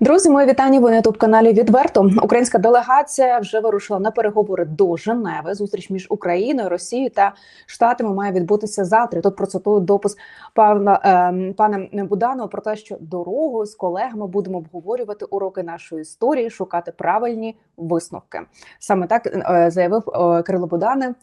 Друзі, мої вітання. Ви на ютуб каналі відверто. Українська делегація вже вирушила на переговори до Женеви. Зустріч між Україною, Росією та Штатами має відбутися завтра. Тут процитую допис пана е, пана Буданова про те, що дорогою з колегами будемо обговорювати уроки нашої історії, шукати правильні висновки. Саме так е, заявив е, Кирило Буданов.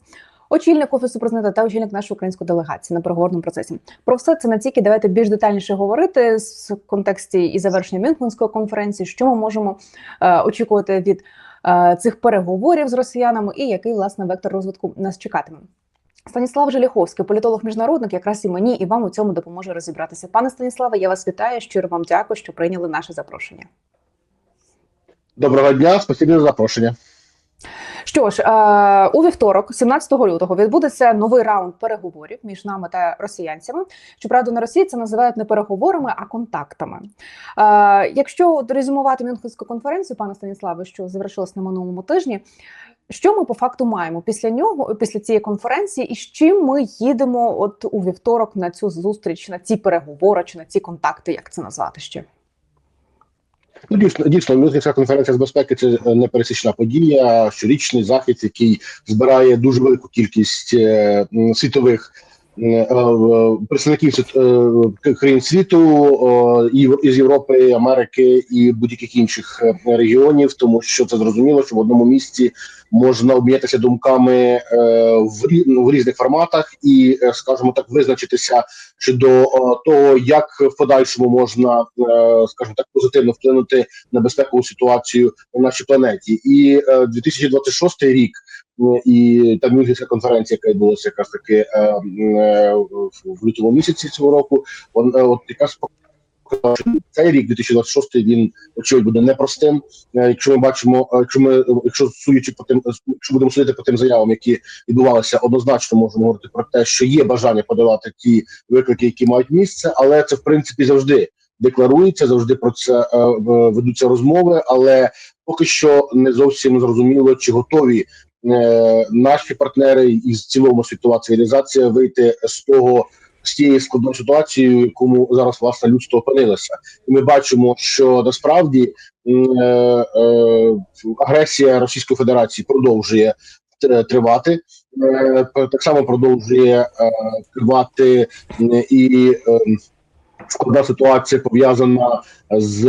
Очільник офісу президента та очільник нашої української делегації на переговорному процесі про все це не тільки давайте більш детальніше говорити в контексті і завершення Мюнхенської конференції, що ми можемо е, очікувати від е, цих переговорів з росіянами, і який власне вектор розвитку нас чекатиме. Станіслав Желіховський, політолог міжнародник, якраз і мені і вам у цьому допоможе розібратися. Пане Станіславе, я вас вітаю. Щиро вам дякую, що прийняли наше запрошення. Доброго дня, спасибі за запрошення. Що ж, е, у вівторок, 17 лютого, відбудеться новий раунд переговорів між нами та росіянцями. Щоправда, на Росії це називають не переговорами, а контактами. Е, якщо резюмувати Мюнхенську конференцію, пане Станіславе, що завершилась на минулому тижні. Що ми по факту маємо після нього, після цієї конференції, і з чим ми їдемо от у вівторок на цю зустріч, на ці переговори чи на ці контакти, як це назвати ще? Ну, дійсно, дійсно, Мюнхенська конференція з безпеки це непересічна подія, щорічний захід, який збирає дуже велику кількість е, світових е, представників е, країн світу із Європи, Америки і будь-яких інших регіонів, тому що це зрозуміло, що в одному місці можна обмінятися думками в в різних форматах, і, скажімо так, визначитися щодо того, як в подальшому можна, скажімо так, позитивно вплинути на безпекову ситуацію на нашій планеті. І 2026 рік і та Мюнхенська конференція, яка відбулася якраз таки в лютому місяці цього року, вона от якраз цей рік 2026 він очевидь буде непростим. Якщо ми бачимо, якщо ми якщо судячи по тим, якщо будемо судити по тим заявам, які відбувалися, однозначно можемо говорити про те, що є бажання подавати ті виклики, які мають місце, але це в принципі завжди декларується, завжди про це е, ведуться розмови, але поки що не зовсім зрозуміло, чи готові е, наші партнери із цілому світова цивілізація вийти з того з тією складною ситуацією, якому зараз власне людство опинилося, і ми бачимо, що насправді е, е, агресія Російської Федерації продовжує тривати, так само продовжує тривати і. Складна ситуація пов'язана з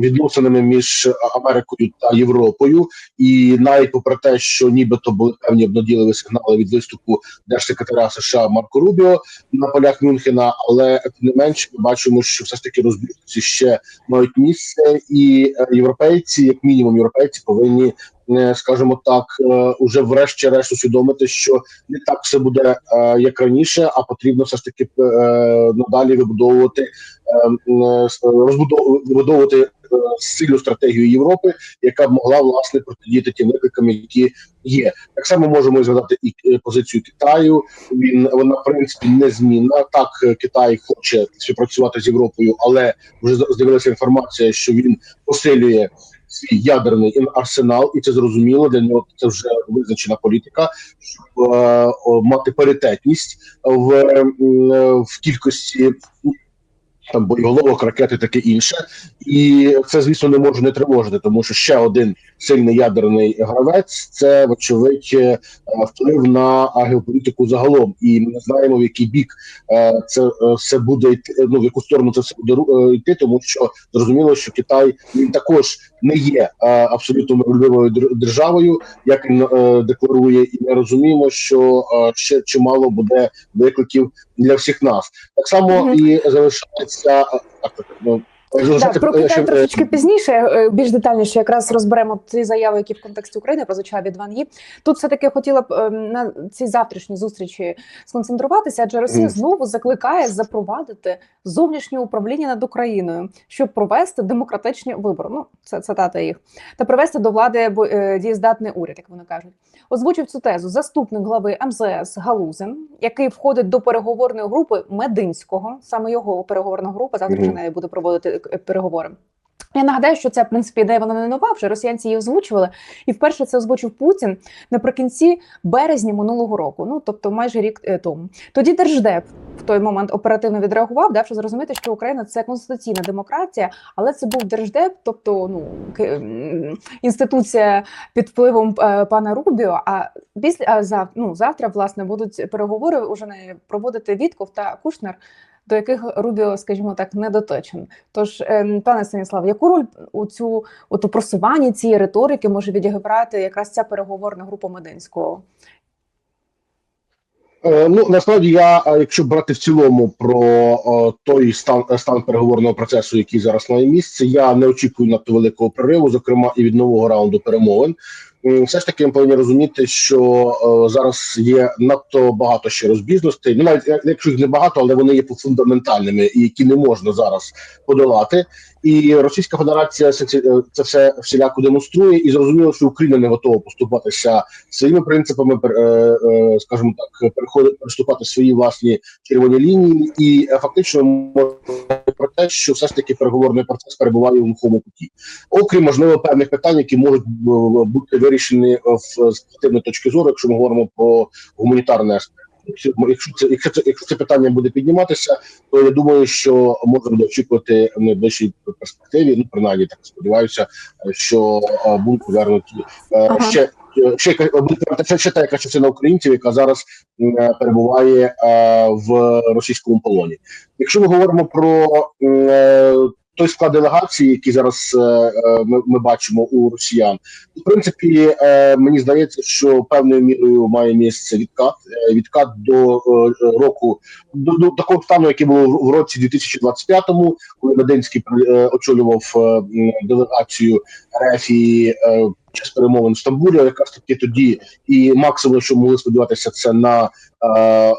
відносинами між Америкою та Європою, і навіть попри те, що нібито були певні обнадійливі сигнали від виступу держсекретаря США Марко Рубіо на полях Мюнхена, але не менш ми бачимо, що все ж таки розбірці ще мають місце, і європейці, як мінімум, європейці повинні. Скажімо так, уже врешті-решт усвідомити, що не так все буде як раніше, а потрібно все ж таки надалі вибудовувати розбудовувати сильну стратегію Європи, яка б могла власне протидіяти тим викликам, які є. Так само можемо згадати і позицію Китаю. Він вона в принципі незмінна. Так Китай хоче співпрацювати з Європою, але вже з'явилася інформація, що він посилює. Свій ядерний арсенал, і це зрозуміло для нього. Це вже визначена політика, щоб е, мати паритетність в, е, в кількості там боєголовок, ракети, таке інше, і це звісно не може не тривожити, тому що ще один сильний ядерний гравець це вочевидь е, вплив на геополітику загалом, і ми не знаємо в який бік е, це е, все буде йти, ну в яку сторону це все буде йти, тому що зрозуміло, що Китай він також не є абсолютно миролюбивою державою, як він декларує, і ми розуміємо, що ще чимало буде викликів для всіх нас. Так само mm -hmm. і залишається ну, так, про Китай трошечки пізніше, більш детальніше, якраз розберемо ті заяви, які в контексті України прозвучав від Ван Ї. Тут все таки хотіла б на цій завтрашній зустрічі сконцентруватися, адже Росія знову закликає запровадити зовнішнє управління над Україною, щоб провести демократичні вибори. Ну це цитата їх та привести до влади дієздатний уряд, як вони кажуть. Озвучив цю тезу заступник глави МЗС Галузин, який входить до переговорної групи Мединського, саме його переговорна група завтра вже нею буде проводити переговори. Я нагадаю, що ця в принципі ідея вона не нова. Вже росіянці її озвучували, і вперше це озвучив Путін наприкінці березня минулого року. Ну тобто майже рік е, тому. Тоді держдеп в той момент оперативно відреагував, давши зрозуміти, що Україна це конституційна демократія, але це був держдеп, тобто ну інституція під впливом е, пана Рубіо. А після а зав, ну, завтра власне будуть переговори уже не проводити Вітков та Кушнер. До яких Рубіо, скажімо так, не доточен. Тож, ем, пане Станіслав, яку роль у цю от у просуванні цієї риторики може відіграти якраз ця переговорна група Мединського? Е, Ну насправді я, е, якщо брати в цілому про е, той стан стан переговорного процесу, який зараз має місце, я не очікую надто великого прориву, зокрема і від нового раунду перемовин. Все ж таки ми повинні розуміти, що е, зараз є надто багато ще розбіжностей. Ну навіть якщо їх не багато, але вони є фундаментальними і які не можна зараз подолати. І Російська Федерація це, це все всіляко демонструє, і зрозуміло, що Україна не готова поступатися своїми принципами, е, е, скажімо так, переступати свої власні червоні лінії, і е, фактично про те, що все ж таки переговорний процес перебуває у глухому куті, окрім можливо певних питань, які можуть е, бути вирішені е, в з позитивної точки зору, якщо ми говоримо про гуманітарний аспект. Якщо це якщо це якщо це питання буде підніматися, то я думаю, що буде очікувати в найближчій перспективі. Ну принаймні так сподіваюся, е, що е, будуть повернуті Ага. ще. Ще яка- ще та яка частина українців, яка зараз перебуває в російському полоні. Якщо ми говоримо про той склад делегації, який зараз е, е, ми, ми бачимо у росіян, в принципі, е, мені здається, що певною мірою має місце відкат відкат до року до, до такого стану, який був в році 2025-му, коли Мединський очолював делегацію РФ і час перемовин в Стамбулі, якраз таки тоді, і максимум, що могли сподіватися, це на е, е,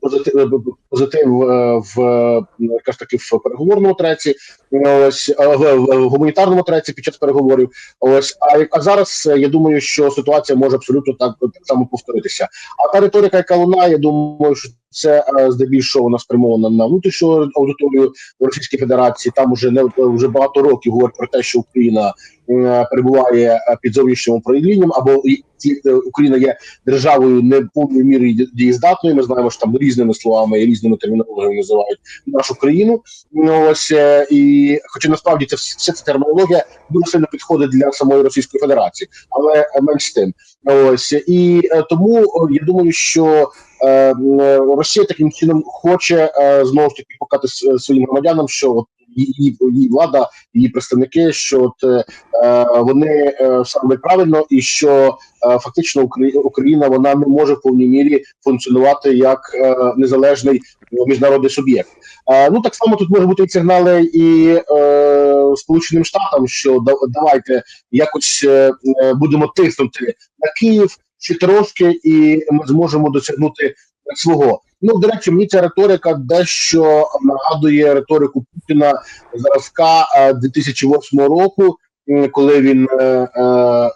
позитив, е, позитив е, в е, якраз таки в переговорному треці, ось в, гуманітарному треці під час переговорів. Ось а, а зараз я думаю, що ситуація може абсолютно так, так само повторитися. А та риторика, яка лунає, я думаю, що це е, здебільшого вона спрямована на внутрішню аудиторію Російської Федерації. Там уже не вже багато років говорять про те, що Україна е, перебуває е, під зовнішнім управлінням, або Україна є державою не повною мірою ді- дієздатною. Ми знаємо, що там різними словами і різними термінологіями називають нашу країну. Ну, Ось і хоча насправді це вся ця термінологія дуже сильно підходить для самої Російської Федерації, але менш тим. Ось і тому я думаю, що Росія таким чином хоче е, знову ж таки показати своїм громадянам, що от її, її влада, її представники, що от е, е, вони е, роблять правильно, і що е, фактично Украї- Україна вона не може в повній мірі функціонувати як е, незалежний міжнародний суб'єкт. Е, ну так само тут можуть бути і сигнали і е, Сполученим Штатам, що давайте якось е, е, будемо тиснути на Київ ще трошки, і ми зможемо досягнути свого. Ну до речі, мені ця риторика дещо нагадує риторику Путіна зразка е, 2008 року, коли він е, е, е,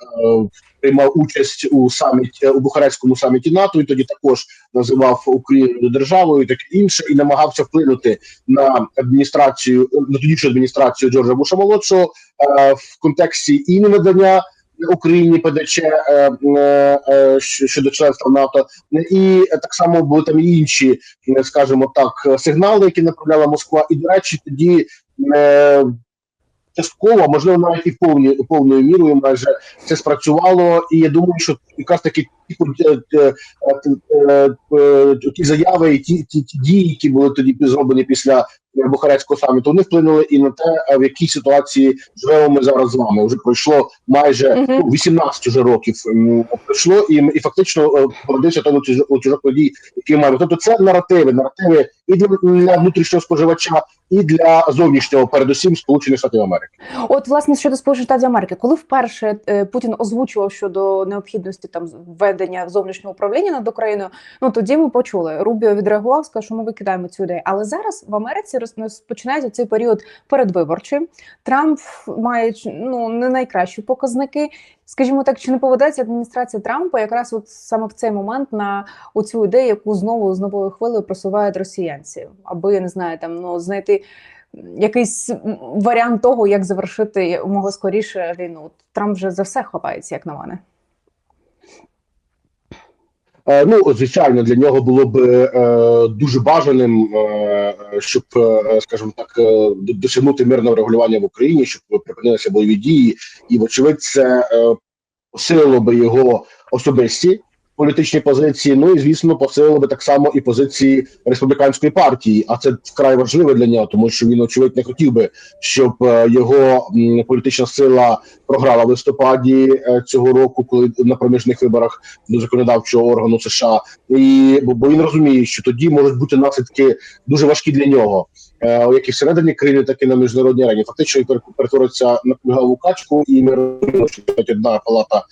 приймав участь у саміті у Бухарестському саміті НАТО, і тоді також називав Україну державою, і таке інше, і намагався вплинути на адміністрацію на тодішню адміністрацію Джорджа Буша молодшого е, в контексті і надання Україні ПДЧ е, е, е, щодо членства в НАТО, і так само були там і інші, скажімо так, сигнали, які направляла Москва. І до речі, тоді е, частково, можливо, навіть і повні, повною мірою майже це спрацювало. І я думаю, що якраз таки ті, е, е, заяви і ті, ті, ті дії, які були тоді зроблені після Бухарецького саміту, вони вплинули і на те, в якій ситуації живемо ми зараз з вами. Вже пройшло майже Мгм. ну, 18 вже років пройшло, і, і фактично е, породився той ланцюжок подій, який маємо. Тобто це наративи, наративи і для, для внутрішнього споживача, і для зовнішнього, передусім Сполучених Штатів Америки. От, власне, щодо Сполучених Штатів Америки, коли вперше е, Путін озвучував щодо необхідності там введення зовнішнього управління над Україною, ну тоді ми почули. Рубіо відреагував, сказав, що ми викидаємо цю ідею. Але зараз в Америці роз- розпочинається цей період передвиборчий. Трамп має ну не найкращі показники. Скажімо так, чи не поведеться адміністрація Трампа якраз от саме в цей момент на оцю ідею, яку знову з новою хвилею просувають росіянці, аби я не знаю, там ну знайти якийсь варіант того, як завершити якомога скоріше війну. Трамп вже за все хапається, як на мене. Е, Ну, звичайно, для нього було б е, дуже бажаним, е, щоб, е, скажімо так, е, досягнути мирного регулювання в Україні, щоб припинилися бойові дії, і вочевидь, це е, посилило би його особисті політичні позиції. Ну і звісно, посилило би так само і позиції республіканської партії. А це вкрай важливо для нього, тому що він очевидь не хотів би, щоб е, його політична сила програла в листопаді е, цього року, коли на проміжних виборах до законодавчого органу США, і бо, він розуміє, що тоді можуть бути наслідки дуже важкі для нього, е, як і всередині країни, так і на міжнародній арені. Фактично перетвориться на плюгаву качку, і ми розуміємо, що одна палата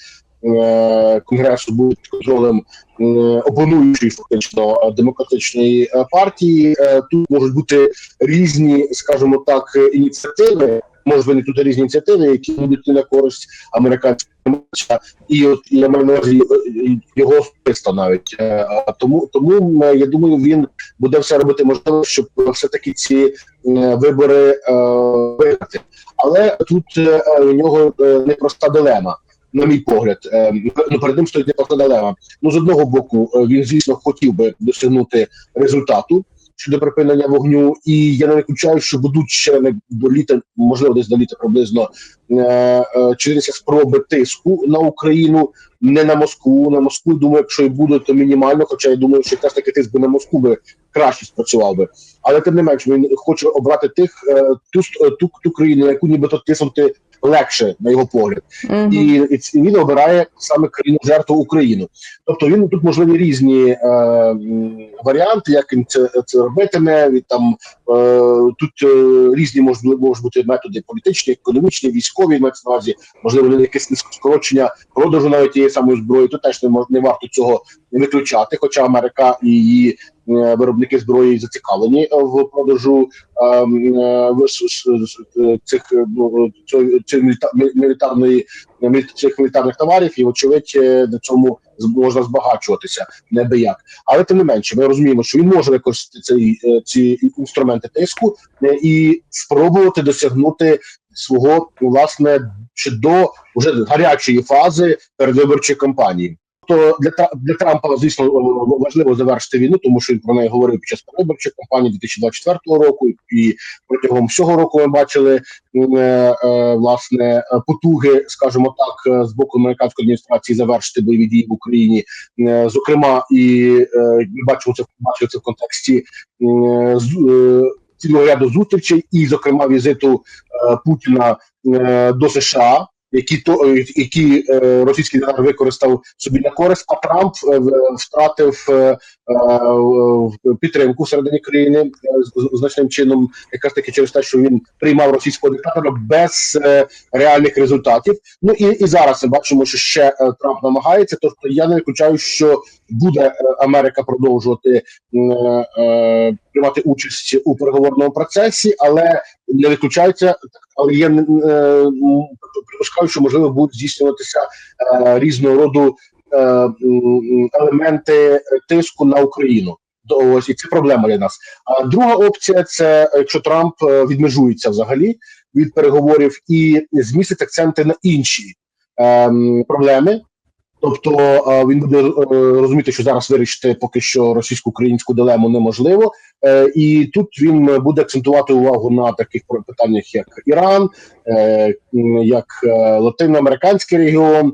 конгресу буде під контролем е, опонуючої фактично е, демократичної е, партії. Е, Тут можуть бути різні, скажімо так, е, ініціативи. Можуть виникнути різні ініціативи, які будуть на користь американського і от я маю на увазі е, його особисто навіть Е, тому, тому е, я думаю, він буде все робити можливе, щоб все таки ці е, вибори е, виграти. Але тут е, у нього е, непроста дилема. На мій погляд, Е, ну перед ним стоїть непроста дилема. Ну з одного боку, е, він звісно хотів би досягнути результату щодо припинення вогню, і я не виключаю, що будуть ще до літа, можливо, десь до літа приблизно е, е, чинитися спроби тиску на Україну, не на Москву. На Москву думаю, якщо і буде, то мінімально. Хоча я думаю, що якраз таки тиск би на Москву би краще спрацював би. Але тим не менш, він хоче обрати тих е, ту ту, ту країну, яку нібито тиснути легше, на його погляд Мгм. і, і він обирає саме країну жертву Україну. Тобто він тут можливі різні е, варіанти, як він це, це робитиме. Він там е, тут е, різні можливо можуть бути методи політичні, економічні, військові мається на увазі, можливо, якесь скорочення продажу навіть тієї самої зброї. Тут теж не мож- не варто цього виключати. Хоча Америка і її виробники зброї зацікавлені е, в продажу е, е, е, цих е, ну, мілітарної цих мілітарних товарів, і вочевидь е, на цьому можна збагачуватися небияк. Але тим не менше, ми розуміємо, що він може використати ці, е, ці інструменти тиску е, і спробувати досягнути свого власне ще до вже гарячої фази передвиборчої кампанії. То для для Трампа, звісно, важливо завершити війну, тому що він про неї говорив під час передвиборчої кампанії 2024 року, і протягом всього року ми бачили е, е, власне е, потуги, скажімо так, е, з боку американської адміністрації завершити бойові дії в Україні. Е, Зокрема, і е, ми бачимо це бачили це в контексті з- е, цілого ряду зустрічей, і, зокрема, візиту е, Путіна е, до США. Які то е, які е, російський диктатор використав собі на користь, а Трамп е, втратив підтримку всередині країни значним чином, якраз таки через те, що він приймав російського диктатора без реальних результатів. Ну і, і зараз ми бачимо, що ще Трамп намагається. Тобто я не виключаю, що буде Америка продовжувати приймати участь у переговорному процесі, але не виключається, але я е, м, припускаю, що можливо будуть здійснюватися е, різного роду е, елементи тиску на Україну. Ось і це проблема для нас. А друга опція це якщо Трамп е, відмежується взагалі від переговорів і змістить акценти на інші ем, проблеми. Тобто е, він буде е, розуміти, що зараз вирішити поки що російсько-українську дилему неможливо, Е, і тут він буде акцентувати увагу на таких питаннях, як Іран, як латиноамериканський регіон,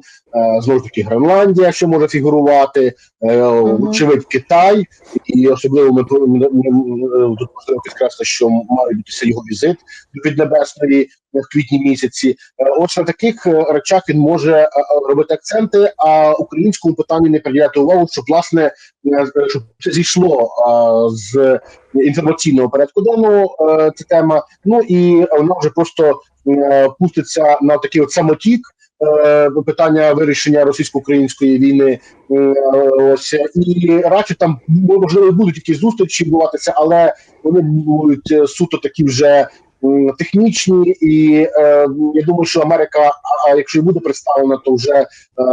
знову ж таки Гренландія, що може фігурувати, е, очевидь Китай, і особливо ми, тут можливо підкреслити, що має бутися його візит до Піднебесної в квітні місяці. Е, От на таких е, речах він може е, е, робити акценти, а українському питанню не приділяти увагу, щоб власне е, щоб це зійшло е, з інформаційного порядку денного е, ця тема. Ну і вона вже просто е, пуститься на такий от самотік. Е, Питання вирішення російсько-української війни, е, ось. І радше там можливо будуть якісь зустрічі відбуватися, але вони будуть е, суто такі вже технічні, і е, я думаю, що Америка, а, якщо і буде представлена, то вже е,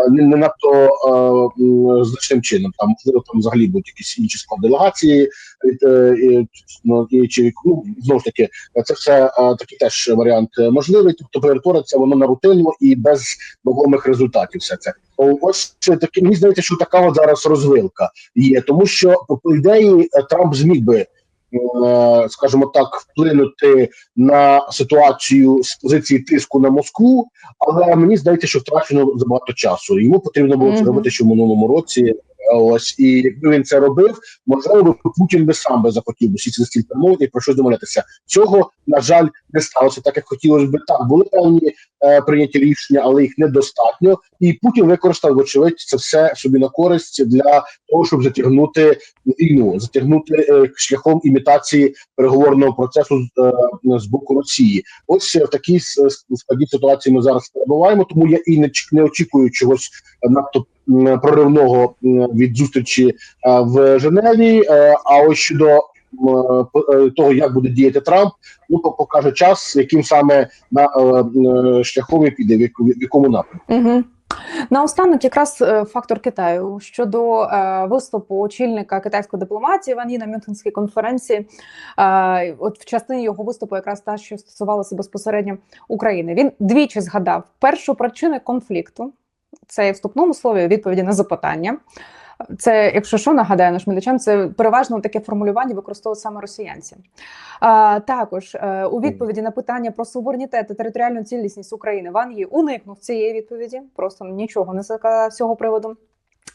не, не надто е, значним чином. Там можливо там взагалі будуть якісь інші склад делегації, від, е, ну, чи ну, знову ж таки, це все е, такий теж варіант е, можливий. Тобто перетвориться воно на рутинну і без вагомих результатів. Все це ось таке. Мені здається, що така от зараз розвилка є, тому що по ідеї е, Трамп зміг би. Е, Скажімо так, вплинути на ситуацію з позиції тиску на Москву, але мені здається, що втрачено забагато часу. Йому потрібно було це робити ще в минулому році. Ось і якби він це робив, можливо, Путін би сам би захотів би сісти за стіль перемовин і про щось домовлятися. Цього на жаль не сталося, так як хотілося б. Так були певні е, прийняті рішення, але їх недостатньо. І Путін використав вочевидь це все собі на користь для того, щоб затягнути війну, затягнути е, шляхом імітації переговорного процесу з, е, з боку Росії. Ось е, в такій с- складній ситуації ми зараз перебуваємо. Тому я і не не очікую чогось надто м, проривного від зустрічі е, в Женеві. Е, А ось щодо е, того, як буде діяти Трамп, ну покаже час, яким саме на шляхом піде, в якому напрямку. Угу. Наостанок, якраз фактор Китаю щодо е, виступу очільника китайської дипломатії Ван Ї на Мюнхенській конференції. Е, от в частині його виступу, якраз та, що стосувалося безпосередньо України. Він двічі згадав першу причину конфлікту. Це є вступному слові відповіді на запитання. Це, якщо що, нагадаю наш глядачам, це переважно таке формулювання використовують саме росіянці. А, також е, у відповіді на питання про суверенітет та територіальну цілісність України Ван Ї уникнув цієї відповіді, просто нічого не сказав з цього приводу.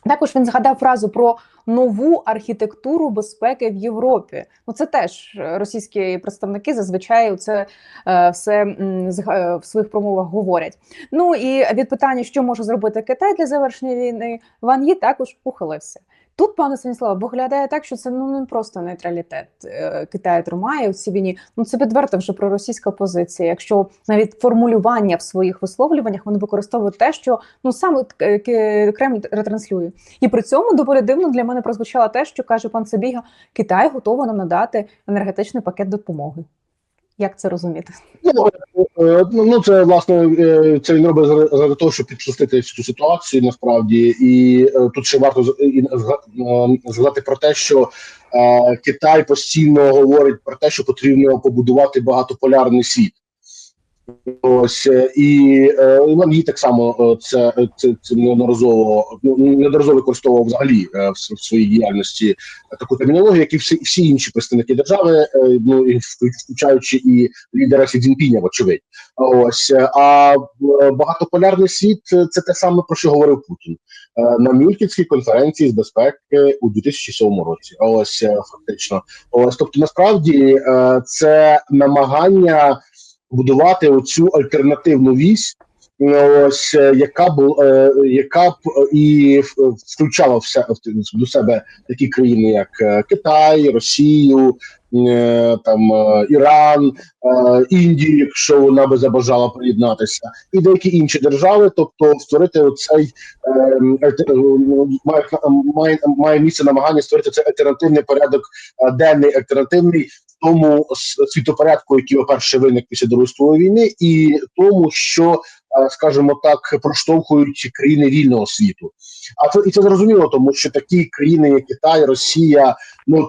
Також він згадав фразу про нову архітектуру безпеки в Європі. Ну це теж е, російські представники зазвичай це е, все е, в своїх промовах говорять. Ну і від питання, що може зробити Китай для завершення війни, Ван Ї також ухилився. Тут, пане Станіславе, виглядає так, що це ну не просто нейтралітет е, Китаю тримає в цій війні. Ну це відверто вже проросійська позиція. Якщо навіть формулювання в своїх висловлюваннях вони використовують те, що ну саме е, Кремль ретранслює, і при цьому доволі дивно для мене прозвучало те, що каже пан Цебіга, Китай готова нам надати енергетичний пакет допомоги. Як це розуміти? Ну, е, ну, ну, це власне е, це він робить заради того, щоб підчистити цю ситуацію насправді, і е, тут ще варто згадати про те, що Китай постійно говорить про те, що потрібно побудувати багатополярний світ. Ось е, і е, Іван Ї так само е, це, це, це неодноразово ну, неодноразово використовував взагалі в, в своїй діяльності таку термінологію, як і всі, всі інші представники держави, ну і включаючи і лідера Сі Цзіньпіня, вочевидь. Ось а багатополярний світ це те саме про що говорив Путін на Мюнхенській конференції з безпеки у 2007 році. Ось фактично, ось тобто, насправді це намагання будувати оцю альтернативну вісь. е, Ось е, яка е, яка б е, і включала все до себе такі країни, як Китай, Росію, там Іран, Індію, якщо вона би забажала приєднатися, і деякі інші держави, тобто створити оцей має, має, місце намагання створити цей альтернативний порядок денний, альтернативний тому світопорядку, який перше виник після Другої світової війни, і тому, що е, скажімо так, проштовхують країни вільного світу. А це і це зрозуміло, тому що такі країни, як Китай, Росія, ну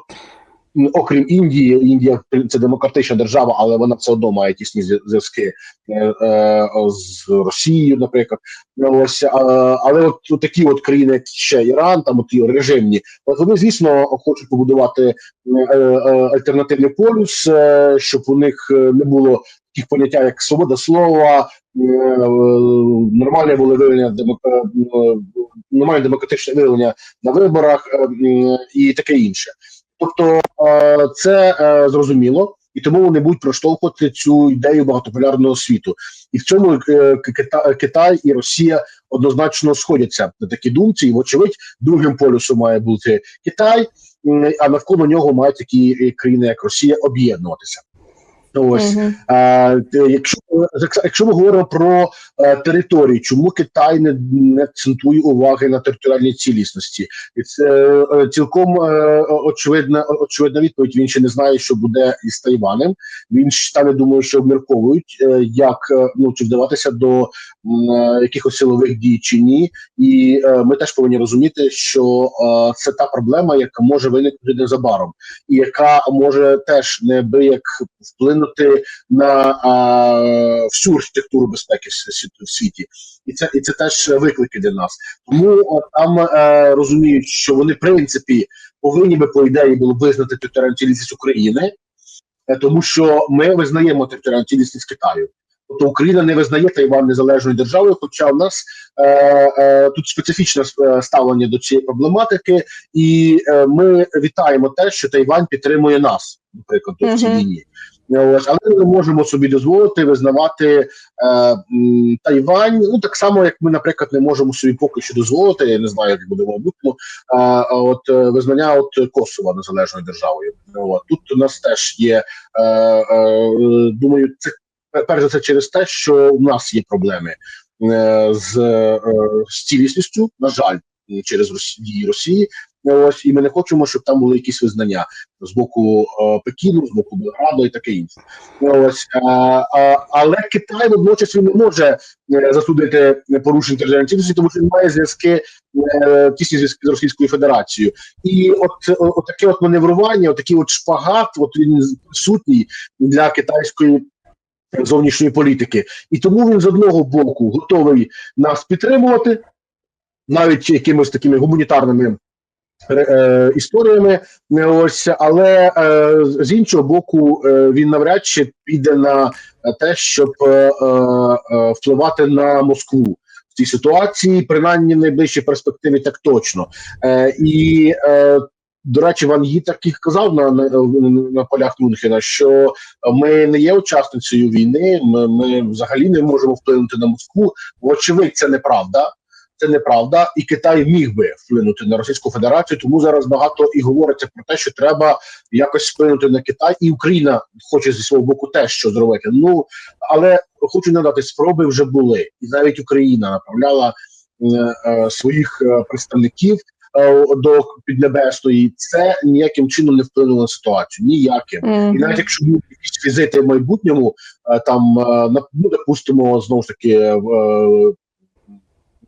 окрім Індії, Індія це демократична держава, але вона все одно має тісні зв'язки е, е, з Росією, наприклад. Ось але от, такі от країни, як ще Іран, там от ті режимні, от вони звісно хочуть побудувати е, альтернативний полюс, щоб у них не було таких поняття, як свобода слова, нормальне було виявлення демока- е, нормальне демократичне виявлення на виборах і таке інше. Тобто е, це е, зрозуміло, і тому вони будуть проштовхувати цю ідею багатополярного світу. І в цьому е, Китай і Росія однозначно сходяться на такі думці. І, вочевидь, другим полюсом має бути Китай, а навколо нього мають такі країни, як Росія, об'єднуватися. Ось. Е, те- якщо, якщо ми говоримо про е, території, чому Китай не, не акцентує уваги на територіальній цілісності? І це е, цілком е, очевидна, очевидна відповідь. Він ще не знає, що буде із Тайванем. Він там, я думаю, що обмірковують, як ну чи вдаватися до якихось силових дій чи ні. І ми теж повинні розуміти, що це та проблема, яка може виникнути незабаром, і яка може теж неабияк вплинути на а, всю архітектуру безпеки в сві- в світі, і це і це теж виклики для нас. Тому там е, розуміють, що вони в принципі повинні би по ідеї було визнати територіальну цілісність України, е, тому що ми визнаємо територіальну цілісність Китаю. Тобто Україна не визнає Тайвань незалежною державою, хоча в нас е, е, тут специфічне е, ставлення до цієї проблематики, і е, ми вітаємо те, що Тайвань підтримує нас, наприклад, в цій війні. Ось, але ми не можемо собі дозволити визнавати е, Тайвань. Ну так само, як ми, наприклад, не можемо собі поки що дозволити. Я не знаю, як буде майбутньому. А от е, визнання от Косова незалежною державою. От тут у нас теж є. Е, е, думаю, це перш за все через те, що у нас є проблеми е, з, е, з цілісністю, на жаль, через Росі- дії Росії. Ось і ми не хочемо, щоб там були якісь визнання з боку е, Пекіну, з боку Белграду і таке інше. Ось е, е, але Китай водночас він не може е, засудити порушення територіальної тому що він має зв'язки е, тісні зв'язки з Російською Федерацією. І от, от таке от маневрування, от такий от шпагат, от він присутній для китайської зовнішньої політики. І тому він з одного боку готовий нас підтримувати, навіть якимись такими гуманітарними історіями. е, Ось, але е, з іншого боку, е, він навряд чи піде на те, щоб е, е, е, впливати на Москву. В цій ситуації, принаймні в найближчій перспективі, так точно. Е, і е, до речі, Ван Ї так і казав на, на, на полях Мюнхена, що ми не є учасницею війни. Ми, ми взагалі не можемо вплинути на Москву. Вочевидь, це неправда. Це неправда, і Китай міг би вплинути на Російську Федерацію. Тому зараз багато і говориться про те, що треба якось вплинути на Китай, і Україна хоче зі свого боку теж що зробити. Ну але хочу надати спроби вже були, і навіть Україна направляла е, е, своїх е, представників е, до Піднебесної. Це ніяким чином не вплинуло на ситуацію. Ніяким. І навіть якщо будуть якісь візити в майбутньому, е, там е, ну, допустимо, знову ж таки. е,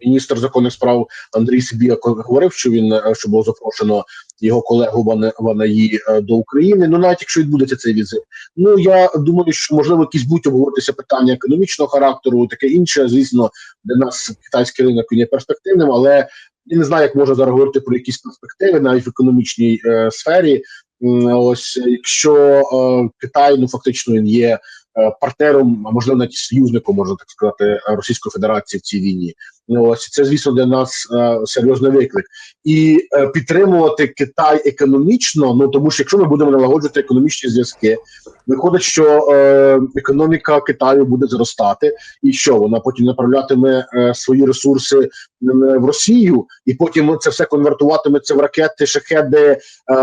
Міністр законних справ Андрій Сибія говорив, що він е, що було запрошено його колегу Вана- Ванаї е, до України. Ну навіть якщо відбудеться цей візит, ну я думаю, що можливо якісь будуть обговоритися питання економічного характеру, таке інше. Звісно, для нас китайський ринок є перспективним, але я не знаю, як можна зараз говорити про якісь перспективи навіть в економічній е, сфері. Ось якщо е, Китай ну фактично він є партнером, а можливо навіть союзником, можна так сказати, е, Російської Федерації в цій війні. Ну, Ось це, звісно, для нас е, серйозний виклик, і е, підтримувати Китай економічно. Ну тому що якщо ми будемо налагоджувати економічні зв'язки, виходить, що е, економіка Китаю буде зростати, і що вона потім направлятиме е, свої ресурси е, в Росію, і потім це все конвертуватиметься в ракети, шахеди, е,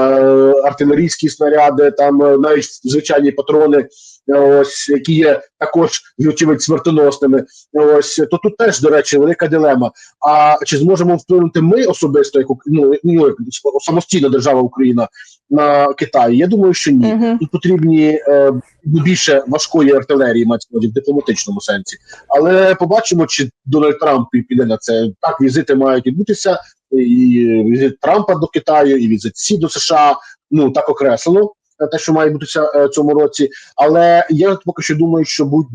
артилерійські снаряди, там е, навіть звичайні патрони. Е, Ось які є також вочевидь смертоносними. Ось то тут теж до речі велика дилема. А чи зможемо вплинути ми особисто, як ну, ну самостійна держава Україна на Китай? Я думаю, що ні. Мгм. Тут потрібні е, більше важкої артилерії, мається в дипломатичному сенсі. Але побачимо, чи Дональд Трамп піде на це. Так, візити мають відбутися. І візит Трампа до Китаю, і візит Сі до США. Ну так окреслено. Те, що має бутися е, цьому році, але я поки що думаю, що будуть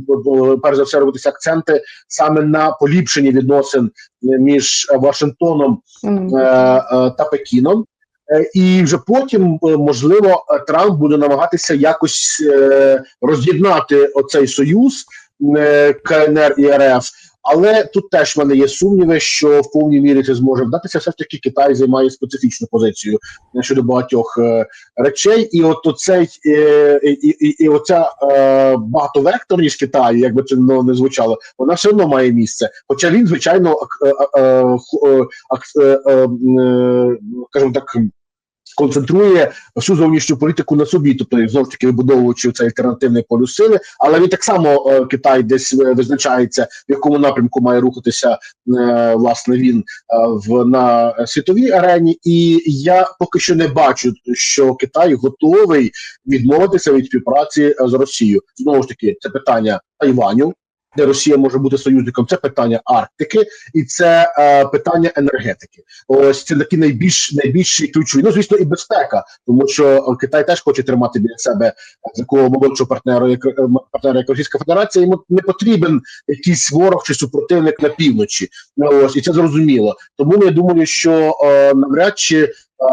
е, перш за все робитися акценти саме на поліпшенні відносин е, між Вашингтоном та Пекіном. І вже потім, можливо, Трамп буде намагатися якось роз'єднати оцей союз КНР і РФ. Але тут теж в мене є сумніви, що в повній мірі це зможе вдатися. Все ж таки Китай займає специфічну позицію е, щодо багатьох е, речей, і от оцей е, і, і, і оця е, багатовекторність Китаю, як би це не звучало, вона все одно має місце. Хоча він, звичайно, ак- е, е, е, е, е, скажімо так. Концентрує всю зовнішню політику на собі, тобто знову ж таки вибудовуючи цей альтернативний полюс сили. Але він так само е, Китай десь е, визначається, в якому напрямку має рухатися е, власне він в на світовій арені. І я поки що не бачу, що Китай готовий відмовитися від співпраці з Росією. Знову ж таки, це питання Тайваню. Де Росія може бути союзником, це питання Арктики і це е, питання енергетики. Ось це такі найбільш найбільші ключові. Ну звісно, і безпека, тому що е, Китай теж хоче тримати біля себе е, такого молодшого партнера, як е, партнера, як Російська Федерація. Йому не потрібен якийсь ворог чи супротивник на півночі. Ну, Ось і це зрозуміло. Тому я думаю, що е, навряд чи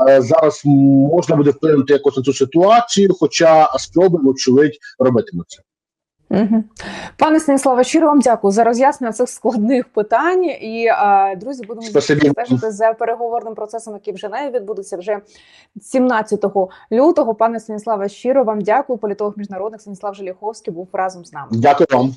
е, зараз можна буде вплинути якось на цю ситуацію, хоча спроби, вочевидь, робитимуть це. Угу. Пане Станіславе, щиро вам дякую за роз'яснення цих складних питань. І друзі, будемо стежити за переговорним процесом, який вже не відбудеться вже 17 лютого. Пане Станіславе, щиро вам дякую. Політолог міжнародних Станіслав Желіховський був разом з нами. Дякую вам.